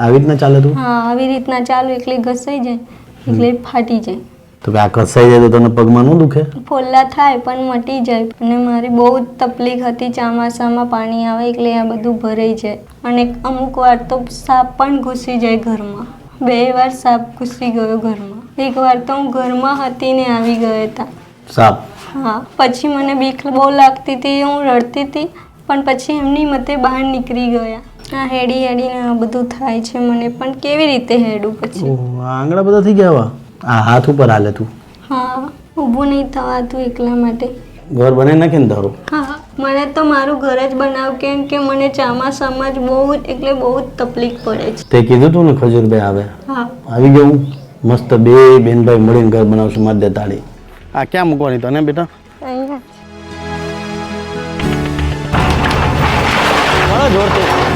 આવી રીતના ચાલે તું? હા આવી રીતના ચાલુ. એટલે ઘસાઈ જાય એટલે ફાટી જાય. તો આ કસાઈ જાય તો તને પગમાં ન દુખે? ફોલ્લા થાય પણ મટી જાય. અને મારી બહુ જ તકલીફ હતી. ચોમાસામાં પાણી આવે એટલે આ બધું ભરાઈ જાય. અને અમુક વાર તો સાપ પણ ઘૂસી જાય ઘરમાં. બે વાર સાપ ઘૂસી ગયો ઘરમાં. એક વાર તો હું ઘરમાં હતી ને આવી ગયા હતા. સાપ? હા પછી મને બીક બહુ લાગતી હતી હું રડતી હતી પણ પછી એમની મતે બહાર નીકળી ગયા. આ હેડી હેડીને આ બધું થાય છે મને પણ કેવી રીતે હેડું પછી? ઓહો, આંગળા બધા થઈ ગયા આવા આ હાથ ઉપર હાલે તું. હા ઊભું નહીં થવા તું એકલા માટે. ઘર બને નાખે ને તારું? હા મને તો મારું ઘર જ બનાવ કેમ કે મને ચામાસામાં જ બહુ જ એટલે બહુ જ તકલીફ પડે છે. તે કીધું તું ને ખજૂરભાઈ આવે. હા. આવી ગયું મસ્ત બે બેનભાઈ મળીને ઘર બનાવશું માર તાળી આ ક્યાં મૂકવાની તને બેટા? અહીંયા બરાબર